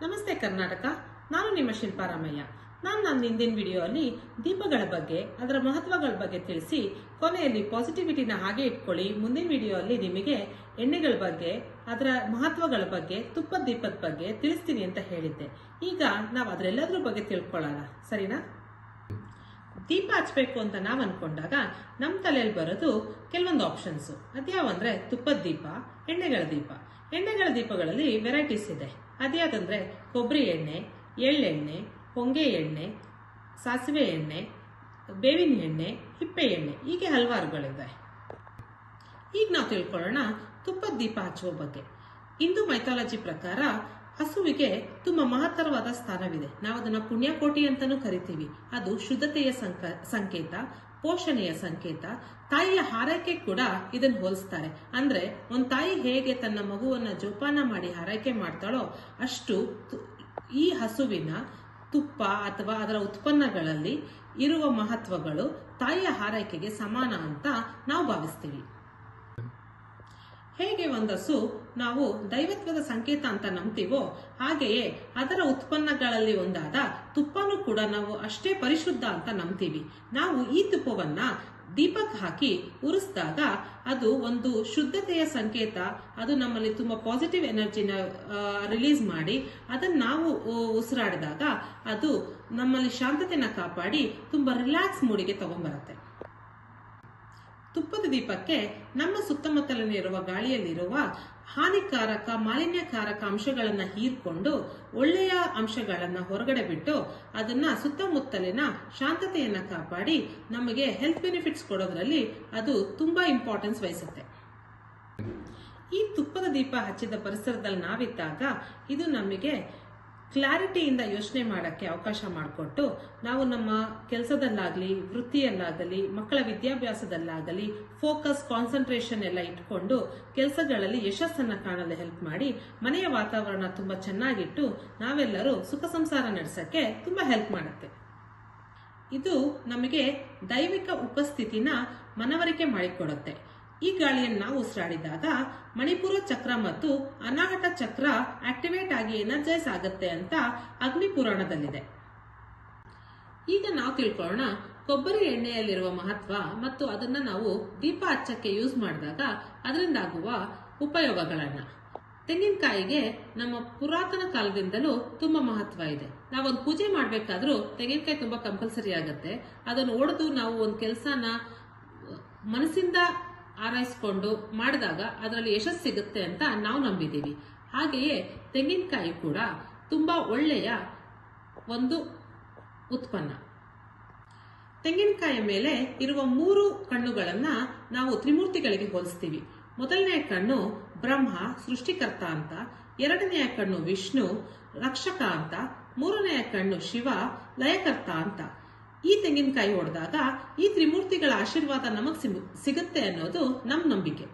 ನಮಸ್ತೆ ಕರ್ನಾಟಕ, ನಾನು ನಿಮ್ಮ ಶಿಲ್ಪಾರಾಮಯ್ಯ ನಾನು ನನ್ನ ಹಿಂದಿನ ವಿಡಿಯೋ ಅಲ್ಲಿ ದೀಪಗಳ ಬಗ್ಗೆ, ಅದರ ಮಹತ್ವಗಳ ಬಗ್ಗೆ ತಿಳಿಸಿ, ಕೊನೆಯಲ್ಲಿ ಪಾಸಿಟಿವಿಟಿನ ಹಾಗೆ ಇಟ್ಕೊಳ್ಳಿ. ಮುಂದಿನ ವಿಡಿಯೋಲ್ಲಿ ನಿಮಗೆ ಎಣ್ಣೆಗಳ ಬಗ್ಗೆ, ಅದರ ಮಹತ್ವಗಳ ಬಗ್ಗೆ, ತುಪ್ಪದ ದೀಪದ ಬಗ್ಗೆ ತಿಳಿಸ್ತೀನಿ ಅಂತ ಹೇಳಿದ್ದೆ. ಈಗ ನಾವು ಅದರೆಲ್ಲದ್ರ ಬಗ್ಗೆ ತಿಳ್ಕೊಳ್ಳೋಣ. ಸರಿನಾ? ದೀಪ ಹಚ್ಬೇಕು ಅಂತ ನಾವು ಅನ್ಕೊಂಡಾಗ ನಮ್ಮ ತಲೆಯಲ್ಲಿ ಬರೋದು ಕೆಲವೊಂದು ಆಪ್ಷನ್ಸು ಅದ್ಯಾವಂದ್ರೆ ತುಪ್ಪದ ದೀಪ, ಎಣ್ಣೆಗಳ ದೀಪ. ಎಣ್ಣೆಗಳ ದೀಪಗಳಲ್ಲಿ ವೆರೈಟೀಸ್ ಇದೆ. ಅದ್ಯಾದಂದ್ರೆ ಕೊಬ್ಬರಿ ಎಣ್ಣೆ, ಎಳ್ಳೆಣ್ಣೆ, ಹೊಂಗೆ ಎಣ್ಣೆ, ಸಾಸಿವೆ ಎಣ್ಣೆ, ಬೇವಿನ ಎಣ್ಣೆ, ಹಿಪ್ಪೆ ಎಣ್ಣೆ, ಹೀಗೆ ಹಲವಾರುಗಳಿವೆ. ಈಗ ನಾವು ತಿಳ್ಕೊಳ್ಳೋಣ ತುಪ್ಪದ ದೀಪ ಹಚ್ಚುವ ಬಗ್ಗೆ. ಹಿಂದೂ ಮೈಥಾಲಜಿ ಪ್ರಕಾರ ಹಸುವಿಗೆ ತುಂಬ ಮಹತ್ತರವಾದ ಸ್ಥಾನವಿದೆ. ನಾವು ಅದನ್ನು ಪುಣ್ಯಕೋಟಿ ಅಂತಲೂ ಕರಿತೀವಿ. ಅದು ಶುದ್ಧತೆಯ ಸಂಕ, ಸಂಕೇತ. ಪೋಷಣೆಯ ಸಂಕೇತ. ತಾಯಿಯ ಹಾರೈಕೆ ಕೂಡ ಇದನ್ನ ಹೋಲಿಸ್ತಾರೆ. ಅಂದ್ರೆ ಒಂದ್ ತಾಯಿ ಹೇಗೆ ತನ್ನ ಮಗುವನ್ನ ಜೋಪಾನ ಮಾಡಿ ಹಾರೈಕೆ ಮಾಡ್ತಾಳೋ ಅಷ್ಟು ಈ ಹಸುವಿನ ತುಪ್ಪ ಅಥವಾ ಅದರ ಉತ್ಪನ್ನಗಳಲ್ಲಿ ಇರುವ ಮಹತ್ವಗಳು ತಾಯಿಯ ಹಾರೈಕೆಗೆ ಸಮಾನ ಅಂತ ನಾವು ಭಾವಿಸ್ತೀವಿ. ಹೇಗೆ ಒಂದಸು ನಾವು ದೈವತ್ವದ ಸಂಕೇತ ಅಂತ ನಂಬ್ತೀವೋ ಹಾಗೆಯೇ ಅದರ ಉತ್ಪನ್ನಗಳಲ್ಲಿ ಒಂದಾದ ತುಪ್ಪನೂ ಕೂಡ ನಾವು ಅಷ್ಟೇ ಪರಿಶುದ್ಧ ಅಂತ ನಂಬ್ತೀವಿ. ನಾವು ಈ ತುಪ್ಪವನ್ನ ದೀಪಕ್ ಹಾಕಿ ಉರಿಸಿದಾಗ ಅದು ಒಂದು ಶುದ್ಧತೆಯ ಸಂಕೇತ. ಅದು ನಮ್ಮಲ್ಲಿ ತುಂಬಾ ಪಾಸಿಟಿವ್ ಎನರ್ಜಿನ ರಿಲೀಸ್ ಮಾಡಿ ಅದನ್ನು ನಾವು ಉಸಿರಾಡಿದಾಗ ಅದು ನಮ್ಮಲ್ಲಿ ಶಾಂತತೆಯನ್ನು ಕಾಪಾಡಿ ತುಂಬಾ ರಿಲ್ಯಾಕ್ಸ್ ಮೂಡಿಗೆ ತಗೊಂಡ್ಬರುತ್ತೆ ತುಪ್ಪದ ದೀಪಕ್ಕೆ ನಮ್ಮ ಸುತ್ತಮುತ್ತಲಿನಿರುವ ಗಾಳಿಯಲ್ಲಿರುವ ಹಾನಿಕಾರಕ, ಮಾಲಿನ್ಯಕಾರಕ ಅಂಶಗಳನ್ನು ಹೀರ್ಕೊಂಡು ಒಳ್ಳೆಯ ಅಂಶಗಳನ್ನು ಹೊರಗಡೆ ಬಿಟ್ಟು ಅದನ್ನ ಸುತ್ತಮುತ್ತಲಿನ ಶಾಂತತೆಯನ್ನು ಕಾಪಾಡಿ ನಮಗೆ ಹೆಲ್ತ್ ಬೆನಿಫಿಟ್ಸ್ ಕೊಡೋದ್ರಲ್ಲಿ ಅದು ತುಂಬಾ ಇಂಪಾರ್ಟೆನ್ಸ್ ವಹಿಸುತ್ತೆ. ಈ ತುಪ್ಪದ ದೀಪ ಹಚ್ಚಿದ ಪರಿಸರದಲ್ಲಿ ನಾವಿದ್ದಾಗ ಇದು ನಮಗೆ ಕ್ಲಾರಿಟಿಯಿಂದ ಯೋಚನೆ ಮಾಡೋಕ್ಕೆ ಅವಕಾಶ ಮಾಡಿಕೊಟ್ಟು ನಾವು ನಮ್ಮ ಕೆಲಸದಲ್ಲಾಗಲಿ, ವೃತ್ತಿಯಲ್ಲಾಗಲಿ, ಮಕ್ಕಳ ವಿದ್ಯಾಭ್ಯಾಸದಲ್ಲಾಗಲಿ, ಫೋಕಸ್, ಕಾನ್ಸಂಟ್ರೇಷನ್ ಎಲ್ಲ ಇಟ್ಕೊಂಡು ಕೆಲಸಗಳಲ್ಲಿ ಯಶಸ್ಸನ್ನು ಕಾಣಲು ಹೆಲ್ಪ್ ಮಾಡಿ ಮನೆಯ ವಾತಾವರಣ ತುಂಬ ಚೆನ್ನಾಗಿಟ್ಟು ನಾವೆಲ್ಲರೂ ಸುಖ ಸಂಸಾರ ನಡೆಸೋಕ್ಕೆ ತುಂಬ ಹೆಲ್ಪ್ ಮಾಡುತ್ತೆ. ಇದು ನಮಗೆ ದೈವಿಕ ಉಪಸ್ಥಿತಿನ ಮನವರಿಕೆ ಮಾಡಿಕೊಡುತ್ತೆ. ಈ ಗಾಳಿಯನ್ನು ಉಸಿರಾಡಿದಾಗ ಮಣಿಪುರ ಚಕ್ರ ಮತ್ತು ಅನಾಹಟ ಚಕ್ರ ಆಕ್ಟಿವೇಟ್ ಆಗಿ ಎನರ್ಜೈಸ್ ಆಗುತ್ತೆ ಅಂತ ಅಗ್ನಿ ಪುರಾಣದಲ್ಲಿದೆ. ಈಗ ನಾವು ತಿಳ್ಕೊಳ್ಳೋಣ ಕೊಬ್ಬರಿ ಎಣ್ಣೆಯಲ್ಲಿರುವ ಮಹತ್ವ ಮತ್ತು ಅದನ್ನ ನಾವು ದೀಪ ಹಚ್ಚಕ್ಕೆ ಯೂಸ್ ಮಾಡಿದಾಗ ಅದರಿಂದಾಗುವ ಉಪಯೋಗಗಳನ್ನ. ತೆಂಗಿನಕಾಯಿಗೆ ನಮ್ಮ ಪುರಾತನ ಕಾಲದಿಂದಲೂ ತುಂಬಾ ಮಹತ್ವ ಇದೆ. ನಾವೊಂದು ಪೂಜೆ ಮಾಡಬೇಕಾದ್ರೂ ತೆಂಗಿನಕಾಯಿ ತುಂಬಾ ಕಂಪಲ್ಸರಿ ಆಗುತ್ತೆ. ಅದನ್ನು ಒಡೆದು ನಾವು ಒಂದು ಕೆಲಸನ ಮನಸ್ಸಿಂದ ಆರೈಸ್ಕೊಂಡು ಮಾಡಿದಾಗ ಅದರಲ್ಲಿ ಯಶಸ್ಸು ಸಿಗುತ್ತೆ ಅಂತ ನಾವು ನಂಬಿದ್ದೀವಿ. ಹಾಗೆಯೇ ತೆಂಗಿನಕಾಯಿ ಕೂಡ ತುಂಬಾ ಒಳ್ಳೆಯ ಒಂದು ಉತ್ಪನ್ನ. ತೆಂಗಿನಕಾಯಿಯ ಮೇಲೆ ಇರುವ ಮೂರು ಕಣ್ಣುಗಳನ್ನು ನಾವು ತ್ರಿಮೂರ್ತಿಗಳಿಗೆ ಹೋಲಿಸ್ತೀವಿ. ಮೊದಲನೆಯ ಕಣ್ಣು ಬ್ರಹ್ಮ, ಸೃಷ್ಟಿಕರ್ತ ಅಂತ, ಎರಡನೆಯ ಕಣ್ಣು ವಿಷ್ಣು, ರಕ್ಷಕ ಅಂತ, ಮೂರನೆಯ ಕಣ್ಣು ಶಿವ, ಲಯಕರ್ತ ಅಂತ. ಈ ತೆಂಗಿನಕಾಯಿ ಹೊಡೆದಾಗ ಈ ತ್ರಿಮೂರ್ತಿಗಳ ಆಶೀರ್ವಾದ ನಮಗೆ ಸಿಗು- ಸಿಗುತ್ತೆ ಅನ್ನೋದು ನಮ್ಮ ನಂಬಿಕೆ.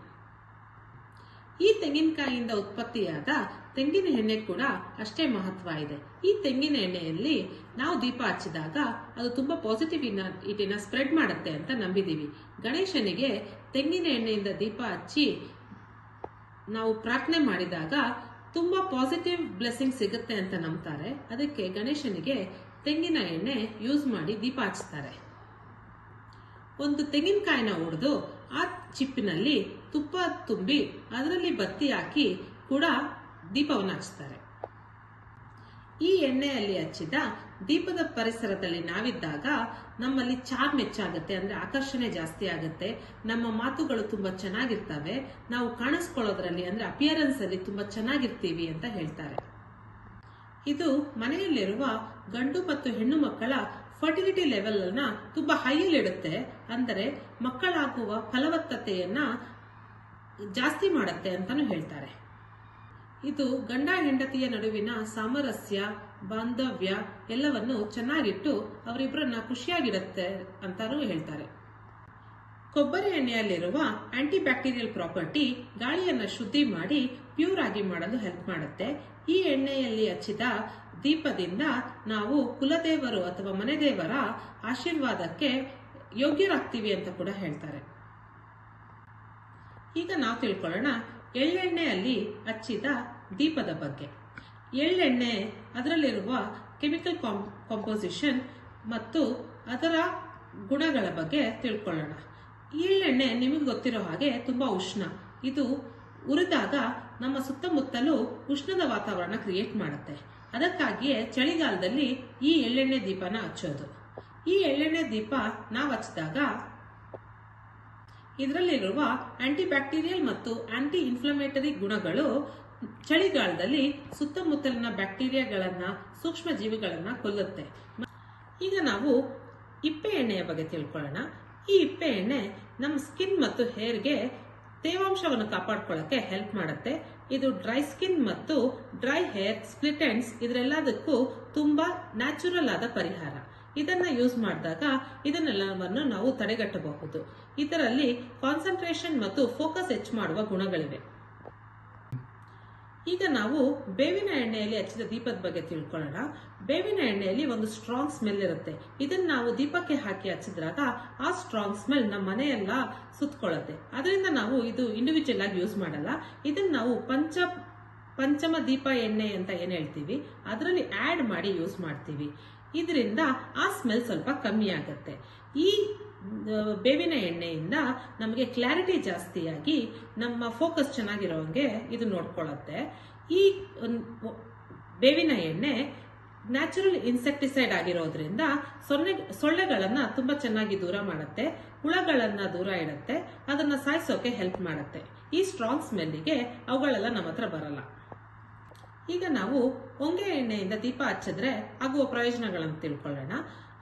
ಈ ತೆಂಗಿನಕಾಯಿಯಿಂದ ಉತ್ಪತ್ತಿಯಾದ ತೆಂಗಿನ ಎಣ್ಣೆ ಕೂಡ ಅಷ್ಟೇ ಮಹತ್ವ ಇದೆ. ಈ ತೆಂಗಿನ ಎಣ್ಣೆಯಲ್ಲಿ ನಾವು ದೀಪ ಹಚ್ಚಿದಾಗ ಅದು ತುಂಬಾ ಪಾಸಿಟಿವ್ ಇಟಿನ ಸ್ಪ್ರೆಡ್ ಮಾಡುತ್ತೆ ಅಂತ ನಂಬಿದೀವಿ. ಗಣೇಶನಿಗೆ ತೆಂಗಿನ ಎಣ್ಣೆಯಿಂದ ದೀಪ ಹಚ್ಚಿ ನಾವು ಪ್ರಾರ್ಥನೆ ಮಾಡಿದಾಗ ತುಂಬಾ ಪಾಸಿಟಿವ್ ಬ್ಲೆಸ್ಸಿಂಗ್ ಸಿಗುತ್ತೆ ಅಂತ ನಂಬ್ತಾರೆ. ಅದಕ್ಕೆ ಗಣೇಶನಿಗೆ ತೆಂಗಿನ ಎಣ್ಣೆ ಯೂಸ್ ಮಾಡಿ ದೀಪ ಹಚ್ತಾರೆ. ಒಂದು ತೆಂಗಿನಕಾಯಿನ ಒಡೆದು ಆ ಚಿಪ್ಪಿನಲ್ಲಿ ತುಪ್ಪ ತುಂಬಿ ಅದರಲ್ಲಿ ಬತ್ತಿ ಹಾಕಿ ಕೂಡ ದೀಪವನ್ನು ಹಚ್ತಾರೆ. ಈ ಎಣ್ಣೆಯಲ್ಲಿ ಹಚ್ಚಿದ ದೀಪದ ಪರಿಸರದಲ್ಲಿ ನಾವಿದ್ದಾಗ ನಮ್ಮಲ್ಲಿ ಚಾರ್ ಮೆಚ್ಚಾಗುತ್ತೆ ಅಂದ್ರೆ ಆಕರ್ಷಣೆ ಜಾಸ್ತಿ ಆಗುತ್ತೆ. ನಮ್ಮ ಮಾತುಗಳು ತುಂಬಾ ಚೆನ್ನಾಗಿರ್ತವೆ. ನಾವು ಕಾಣಿಸ್ಕೊಳ್ಳೋದ್ರಲ್ಲಿ, ಅಂದ್ರೆ ಅಪಿಯರೆನ್ಸ್ ಅಲ್ಲಿ ತುಂಬಾ ಚೆನ್ನಾಗಿರ್ತೀವಿ ಅಂತ ಹೇಳ್ತಾರೆ. ಇದು ಮನೆಯಲ್ಲಿರುವ ಗಂಡು ಮತ್ತು ಹೆಣ್ಣು ಮಕ್ಕಳ ಫರ್ಟಿಲಿಟಿ ಲೆವೆಲ್ ಅನ್ನ ತುಂಬಾ ಹೈಯಲ್ಲಿ ಇಡುತ್ತೆ. ಅಂದರೆ ಮಕ್ಕಳಾಗುವ ಫಲವತ್ತತೆಯನ್ನ ಜಾಸ್ತಿ ಮಾಡುತ್ತೆ ಅಂತಾನು ಹೇಳ್ತಾರೆ. ಇದು ಗಂಡ ಹೆಂಡತಿಯ ನಡುವಿನ ಸಾಮರಸ್ಯ, ಬಾಂಧವ್ಯ ಎಲ್ಲವನ್ನು ಚೆನ್ನಾಗಿಟ್ಟು ಅವರಿಬ್ಬರನ್ನ ಖುಷಿಯಾಗಿಡುತ್ತೆ ಅಂತಾನೂ ಹೇಳ್ತಾರೆ. ಕೊಬ್ಬರಿ ಎಣ್ಣೆಯಲ್ಲಿರುವ ಆಂಟಿ ಬ್ಯಾಕ್ಟೀರಿಯಲ್ ಪ್ರಾಪರ್ಟಿ ಗಾಳಿಯನ್ನು ಶುದ್ಧಿ ಮಾಡಿ ಪ್ಯೂರ್ ಆಗಿ ಮಾಡಲು ಹೆಲ್ಪ್ ಮಾಡುತ್ತೆ. ಈ ಎಣ್ಣೆಯಲ್ಲಿ ಹಚ್ಚಿದ ದೀಪದಿಂದ ನಾವು ಕುಲದೇವರು ಅಥವಾ ಮನೆದೇವರ ಆಶೀರ್ವಾದಕ್ಕೆ ಯೋಗ್ಯರಾಗ್ತೀವಿ ಅಂತ ಕೂಡ ಹೇಳ್ತಾರೆ. ಈಗ ನಾವು ತಿಳ್ಕೊಳ್ಳೋಣ ಎಳ್ಳೆಣ್ಣೆಯಲ್ಲಿ ಹಚ್ಚಿದ ದೀಪದ ಬಗ್ಗೆ. ಎಳ್ಳೆಣ್ಣೆ ಅದರಲ್ಲಿರುವ ಕೆಮಿಕಲ್ ಕಾಂಪೋಸಿಷನ್ ಮತ್ತು ಅದರ ಗುಣಗಳ ಬಗ್ಗೆ ತಿಳ್ಕೊಳ್ಳೋಣ. ಎಳ್ಳೆಣ್ಣೆ ನಿಮಗೆ ಗೊತ್ತಿರೋ ಹಾಗೆ ತುಂಬಾ ಉಷ್ಣ. ಇದು ಉರಿದಾಗ ನಮ್ಮ ಸುತ್ತಮುತ್ತಲೂ ಉಷ್ಣದ ವಾತಾವರಣ ಕ್ರಿಯೇಟ್ ಮಾಡುತ್ತೆ. ಅದಕ್ಕಾಗಿಯೇ ಚಳಿಗಾಲದಲ್ಲಿ ಈ ಎಳ್ಳೆಣ್ಣೆ ದೀಪನ ಹಚ್ಚೋದು. ಈ ಎಳ್ಳೆಣ್ಣೆ ದೀಪ ನಾವು ಹಚ್ಚಿದಾಗ ಇದರಲ್ಲಿರುವ ಆಂಟಿ ಬ್ಯಾಕ್ಟೀರಿಯಲ್ ಮತ್ತು ಆಂಟಿ ಇನ್ಫ್ಲಮೇಟರಿ ಗುಣಗಳು ಚಳಿಗಾಲದಲ್ಲಿ ಸುತ್ತಮುತ್ತಲಿನ ಬ್ಯಾಕ್ಟೀರಿಯಾಗಳನ್ನ ಸೂಕ್ಷ್ಮ ಜೀವಿಗಳನ್ನ ಕೊಲ್ಲುತ್ತೆ. ಈಗ ನಾವು ಇಪ್ಪೆ ಎಣ್ಣೆಯ ಬಗ್ಗೆ ತಿಳ್ಕೊಳ್ಳೋಣ. ಈ ಹಿಪ್ಪೆ ಎಣ್ಣೆ ನಮ್ಮ ಸ್ಕಿನ್ ಮತ್ತು ಹೇರ್ಗೆ ತೇವಾಂಶವನ್ನು ಕಾಪಾಡ್ಕೊಳ್ಳಕ್ಕೆ ಹೆಲ್ಪ್ ಮಾಡುತ್ತೆ. ಇದು ಡ್ರೈ ಸ್ಕಿನ್ ಮತ್ತು ಡ್ರೈ ಹೇರ್ ಸ್ಪ್ಲಿಟ್ ಎಂಡ್ಸ್ ಇದರೆಲ್ಲದಕ್ಕೂ ತುಂಬಾ ನ್ಯಾಚುರಲ್ ಆದ ಪರಿಹಾರ. ಇದನ್ನ ಯೂಸ್ ಮಾಡಿದಾಗ ಇದನ್ನೆಲ್ಲವನ್ನು ನಾವು ತಡೆಗಟ್ಟಬಹುದು. ಇದರಲ್ಲಿ ಕಾನ್ಸಂಟ್ರೇಷನ್ ಮತ್ತು ಫೋಕಸ್ ಹೆಚ್ಚು ಮಾಡುವ ಗುಣಗಳಿವೆ. ಈಗ ನಾವು ಬೇವಿನ ಎಣ್ಣೆಯಲ್ಲಿ ಹಚ್ಚಿದ ದೀಪದ ಬಗ್ಗೆ ತಿಳ್ಕೊಳ್ಳೋಣ. ಬೇವಿನ ಎಣ್ಣೆಯಲ್ಲಿ ಒಂದು ಸ್ಟ್ರಾಂಗ್ ಸ್ಮೆಲ್ ಇರುತ್ತೆ. ಇದನ್ನ ನಾವು ದೀಪಕ್ಕೆ ಹಾಕಿ ಹಚ್ಚಿದ್ರಾಗ ಆ ಸ್ಟ್ರಾಂಗ್ ಸ್ಮೆಲ್ ನಮ್ಮ ಮನೆಯೆಲ್ಲ ಸುತ್ತಕೊಳ್ಳುತ್ತೆ ಅದರಿಂದ ನಾವು ಇದು ಇಂಡಿವಿಜುವಲ್ ಆಗಿ ಯೂಸ್ ಮಾಡಲ್ಲ. ಇದನ್ನ ನಾವು ಪಂಚ, ಪಂಚಮ ದೀಪ ಎಣ್ಣೆ ಅಂತ ಏನು ಹೇಳ್ತೀವಿ? ಅದರಲ್ಲಿ ಆಡ್ ಮಾಡಿ ಯೂಸ್ ಮಾಡ್ತೀವಿ. ಇದರಿಂದ ಆ ಸ್ಮೆಲ್ ಸ್ವಲ್ಪ ಕಮ್ಮಿ ಆಗುತ್ತೆ. ಈ ಬೇವಿನ ಎಣ್ಣೆಯಿಂದ ನಮಗೆ ಕ್ಲಾರಿಟಿ ಜಾಸ್ತಿಯಾಗಿ ನಮ್ಮ ಫೋಕಸ್ ಚೆನ್ನಾಗಿರೋಂಗೆ ಇದು ನೋಡ್ಕೊಳ್ಳುತ್ತೆ ಈ ಬೇವಿನ ಎಣ್ಣೆ ನ್ಯಾಚುರಲ್ ಇನ್ಸೆಕ್ಟಿಸೈಡ್ ಆಗಿರೋದ್ರಿಂದ ಸೊನ್ನೆ, ಸೊಳ್ಳೆಗಳನ್ನ ತುಂಬಾ ಚೆನ್ನಾಗಿ ದೂರ ಮಾಡುತ್ತೆ, ಹುಳಗಳನ್ನ ದೂರ ಇಡುತ್ತೆ, ಅದನ್ನ ಸಾಯಿಸೋಕೆ ಹೆಲ್ಪ್ ಮಾಡುತ್ತೆ. ಈ ಸ್ಟ್ರಾಂಗ್ ಸ್ಮೆಲ್ಲಿಗೆ ಅವುಗಳೆಲ್ಲ ನಮ್ಮ ಹತ್ರ ಬರಲ್ಲ. ಈಗ ನಾವು ಹೊಂಗೆ ಎಣ್ಣೆಯಿಂದ ದೀಪ ಹಚ್ಚಿದ್ರೆ ಆಗುವ ಪ್ರಯೋಜನಗಳನ್ನು ತಿಳ್ಕೊಳ್ಳೋಣ.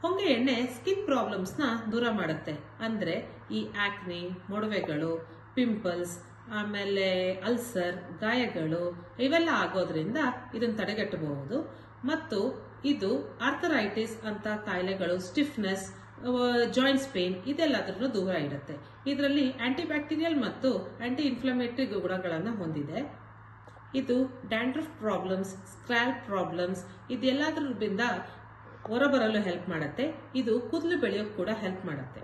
ಹೊಂಗೆ ಎಣ್ಣೆ ಸ್ಕಿನ್ ಪ್ರಾಬ್ಲಮ್ಸ್ನ ದೂರ ಮಾಡುತ್ತೆ. ಅಂದರೆ ಈ ಆಕ್ನಿ ಮೊಡವೆಗಳು ಪಿಂಪಲ್ಸ್ ಆಮೇಲೆ ಅಲ್ಸರ್ ಗಾಯಗಳು, ಇವೆಲ್ಲ ಆಗೋದ್ರಿಂದ ಇದನ್ನು ತಡೆಗಟ್ಟಬಹುದು. ಮತ್ತು ಇದು ಆರ್ಥರೈಟಿಸ್ ಅಂತ ಕಾಯಿಲೆಗಳು ಸ್ಟಿಫ್ನೆಸ್ ಜಾಯಿಂಟ್ಸ್ ಪೇನ್ ಇದೆಲ್ಲದನ್ನು ದೂರ ಇಡುತ್ತೆ ಇದರಲ್ಲಿ ಆಂಟಿ ಬ್ಯಾಕ್ಟೀರಿಯಲ್ ಮತ್ತು ಆಂಟಿ ಇನ್ಫ್ಲಮೇಟರಿ ಗುಣಗಳನ್ನು ಹೊಂದಿದೆ. ಇದು ಡ್ಯಾಂಡ್ರಫ್ ಪ್ರಾಬ್ಲಮ್ಸ್ ಸ್ಕ್ರಾಲ್ ಪ್ರಾಬ್ಲಮ್ಸ್ ಇದೆಲ್ಲದರಿಂದ ಹೊರಬರಲು ಹೆಲ್ಪ್ ಮಾಡುತ್ತೆ, ಇದು ಕೂದಲು ಬೆಳೆಯೋಕೆ ಕೂಡ ಹೆಲ್ಪ್ ಮಾಡುತ್ತೆ.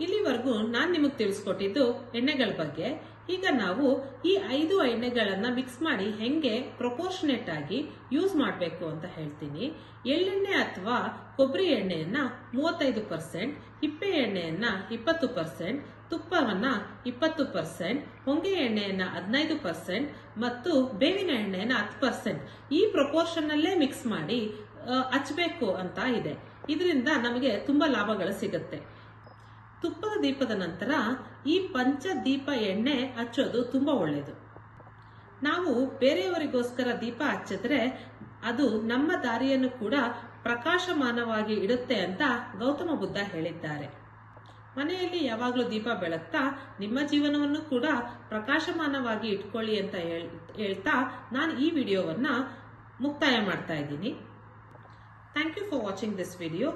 ಇಲ್ಲಿವರೆಗೂ ನಾನು ನಿಮಗೆ ತಿಳಿಸ್ಕೊಟ್ಟಿದ್ದು ಎಣ್ಣೆಗಳ ಬಗ್ಗೆ. ಈಗ ನಾವು ಈ ಐದು ಎಣ್ಣೆಗಳನ್ನ ಮಿಕ್ಸ್ ಮಾಡಿ ಹೆಂಗೆ ಪ್ರೊಪೋರ್ಷನೇಟ್ ಆಗಿ ಯೂಸ್ ಮಾಡಬೇಕು ಅಂತ ಹೇಳ್ತೀನಿ. ಎಳ್ಳೆಣ್ಣೆ ಅಥವಾ ಕೊಬ್ಬರಿ ಎಣ್ಣೆಯನ್ನ ಮೂವತ್ತೈದು ಪರ್ಸೆಂಟ್ ಹಿಪ್ಪೆ ಎಣ್ಣೆಯನ್ನ ಇಪ್ಪತ್ತು ಪರ್ಸೆಂಟ್ ತುಪ್ಪವನ್ನ ಇಪ್ಪತ್ತು ಪರ್ಸೆಂಟ್ ಹೊಂಗೆ ಎಣ್ಣೆಯನ್ನ ಹದಿನೈದು ಪರ್ಸೆಂಟ್ ಮತ್ತು ಬೇವಿನ ಎಣ್ಣೆಯನ್ನ ಹತ್ತು ಪರ್ಸೆಂಟ್ ಈ ಪ್ರೊಪೋರ್ಷನ್ ಅಲ್ಲೇ ಮಿಕ್ಸ್ ಮಾಡಿ ಆ, ಹಚ್ಬೇಕು ಅಂತ ಇದೆ. ಇದರಿಂದ ನಮಗೆ ತುಂಬಾ ಲಾಭಗಳು ಸಿಗುತ್ತೆ. ತುಪ್ಪದ ದೀಪದ ನಂತರ ಈ ಪಂಚದೀಪ ಎಣ್ಣೆ ಹಚ್ಚೋದು ತುಂಬಾ ಒಳ್ಳೆಯದು ನಾವು ಬೇರೆಯವರಿಗೋಸ್ಕರ ದೀಪ ಹಚ್ಚಿದ್ರೆ ಅದು ನಮ್ಮ ದಾರಿಯನ್ನು ಕೂಡ ಪ್ರಕಾಶಮಾನವಾಗಿ ಇಡುತ್ತೆ ಅಂತ ಗೌತಮ ಬುದ್ಧ ಹೇಳಿದ್ದಾರೆ. ಮನೆಯಲ್ಲಿ ಯಾವಾಗಲೂ ದೀಪ ಬೆಳಗ್ತಾ ನಿಮ್ಮ ಜೀವನವನ್ನು ಕೂಡ ಪ್ರಕಾಶಮಾನವಾಗಿ ಇಟ್ಕೊಳ್ಳಿ ಅಂತ ಹೇಳ್- ಹೇಳ್ತಾ ನಾನು ಈ ವಿಡಿಯೋವನ್ನ ಮುಕ್ತಾಯ ಮಾಡ್ತಾ ಇದ್ದೀನಿ. Thank you for watching this video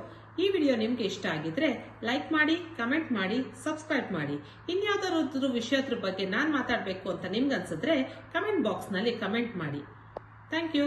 ಈ ವಿಡಿಯೋ ನಿಮ್ಗೆ ಇಷ್ಟ ಆಗಿದ್ರೆ ಲೈಕ್ ಮಾಡಿ ಕಮೆಂಟ್ ಮಾಡಿ ಸಬ್ಸ್ಕ್ರೈಬ್ ಮಾಡಿ. ಇನ್ಯಾವುದಾದ್ರು ವಿಷಯದ್ರ ಬಗ್ಗೆ ನಾನು ಮಾತಾಡಬೇಕು ಅಂತ ನಿಮ್ಗೆ ಅನ್ಸಿದ್ರೆ ಕಮೆಂಟ್ ಬಾಕ್ಸ್ನಲ್ಲಿ ಕಮೆಂಟ್ ಮಾಡಿ. Thank you